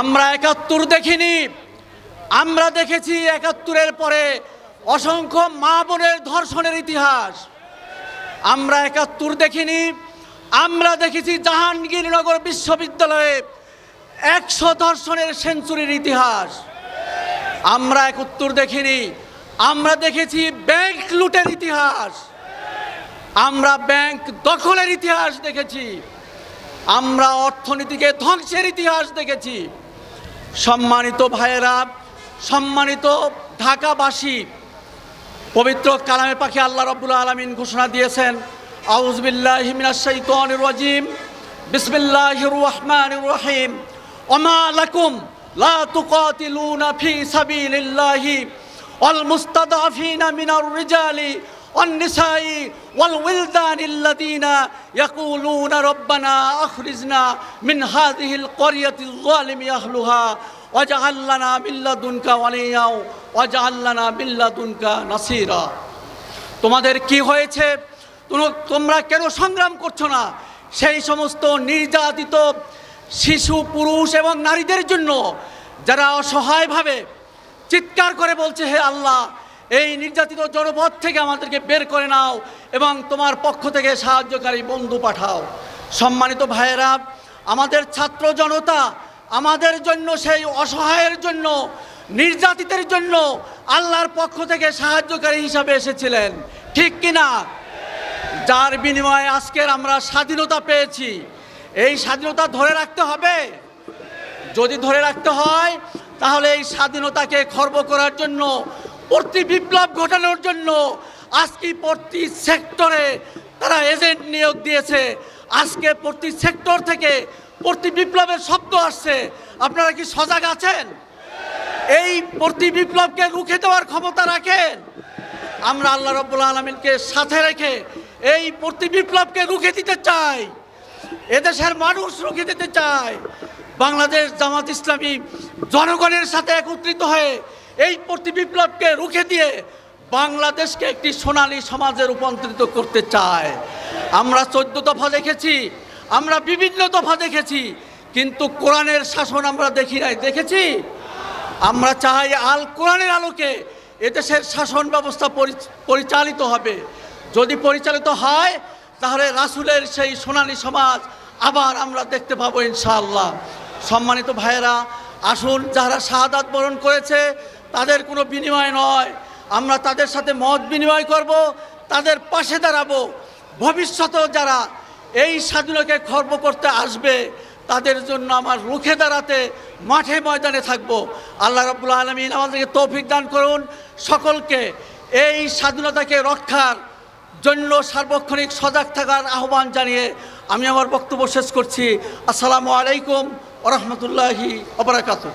আমরা একাত্তর দেখিনি। আমরা দেখেছি একাত্তরের পরে অসংখ্য মা বোনের ধর্ষণের ইতিহাস। আমরা একাত্তর দেখিনি। আমরা দেখেছি জাহাঙ্গীরনগর বিশ্ববিদ্যালয়ে একশো ধর্ষণের সেঞ্চুরির ইতিহাস। আমরা একাত্তর দেখিনি। আমরা দেখেছি ব্যাংক লুটের ইতিহাস। আমরা ব্যাংক দখলের ইতিহাস দেখেছি। আমরা অর্থনীতিকে ধ্বংসের ইতিহাস দেখেছি। সম্মানিত ভাইয়েরা, সম্মানিত ঢাকাবাসী, পবিত্র কালামে পাখি আল্লাহ রব্বুল আলমিন ঘোষণা দিয়েছেন আউজবিল্লাহ হিমিনাশাইতানির রাজিম, বিসমিল্লাহির রহমানির রহিম ওমা লাকুম লা তুকাতিলুনা ফি সাবিলিল্লাহি, ওয়াল মুস্তাদাফিনা মিনার রিজালি والنساء والولدان الذين يقولون ربنا أخرجنا من هذه القرية الظالم أهلها واجعل لنا من لدنك وليا واجعل لنا من لدنك نصيرا তোমাদের কি হয়েছে তোম- তোমরা কেন সংগ্রাম করছো না সেই সমস্ত নির্যাতিত শিশু পুরুষ এবং নারীদের জন্য যারা অসহায়ভাবে চিৎকার করে বলছে হে আল্লাহ এই নির্যাতিত জনপদ থেকে আমাদেরকে বের করে নাও এবং তোমার পক্ষ থেকে সাহায্যকারী বন্ধু পাঠাও। সম্মানিত ভাইয়েরা, আমাদের ছাত্র জনতা, আমাদের জন্য সেই অসহায়ের জন্য, নির্যাতিতের জন্য আল্লাহর পক্ষ থেকে সাহায্যকারী হিসাবে এসেছিলেন। ঠিক কিনা? যার বিনিময়ে আজকের আমরা স্বাধীনতা পেয়েছি। এই স্বাধীনতা ধরে রাখতে হবে। যদি ধরে রাখতে হয়, তাহলে এই স্বাধীনতাকে খর্ব করার জন্য প্রতি বিপ্লব ঘটানোর জন্য আজকে প্রতি সেক্টরে তারা এজেন্ট নিয়োগ দিয়েছে। আজকে প্রতি সেক্টর থেকে প্রতি বিপ্লবের শব্দ আসছে। আপনারা কি সজাগ আছেন? এই প্রতি বিপ্লবকে রুখে দেওয়ার ক্ষমতা রাখেন। আমরা আল্লাহ রব্বুল আলমিনকে সাথে রেখে এই প্রতি বিপ্লবকে রুখে দিতে চাই। এদেশের মানুষ রুখে দিতে চায়। বাংলাদেশ জামাত ইসলামী জনগণের সাথে একত্রিত হয়ে এই প্রতি বিপ্লবকে রুখে দিয়ে বাংলাদেশকে একটি সোনালী সমাজে রূপান্তরিত করতে চায়। আমরা চোদ্দ দফা দেখেছি, আমরা বিভিন্ন দফা দেখেছি, কিন্তু কোরআনের শাসন আমরা দেখি নাই। দেখেছি? আমরা চাই আল কোরআনের আলোকে এদেশের শাসন ব্যবস্থা পরি- পরিচালিত হবে। যদি পরিচালিত হয়, তাহলে রাসুলের সেই সোনালী সমাজ আবার আমরা দেখতে পাবো ইনশাআল্লাহ। সম্মানিত ভাইয়েরা, আসুন যারা শাহাদাত বরণ করেছে তাদের কোনো বিনিময় নয়। আমরা তাদের সাথে মত বিনিময় করব, তাদের পাশে দাঁড়াবো। ভবিষ্যতেও যারা এই স্বাধীনতাকে খর্ব করতে আসবে, তাদের জন্য আমার রুখে দাঁড়াতে মাঠে ময়দানে থাকব। আল্লাহ রব্বুল আলমিন আমাদেরকে তৌফিক দান করুন। সকলকে এই স্বাধীনতাকে রক্ষার জন্য সার্বক্ষণিক সজাগ থাকার আহ্বান জানিয়ে আমি আমার বক্তব্য শেষ করছি। আসসালামু আলাইকুম ওরহমতুল্লাহি অবরাকাতু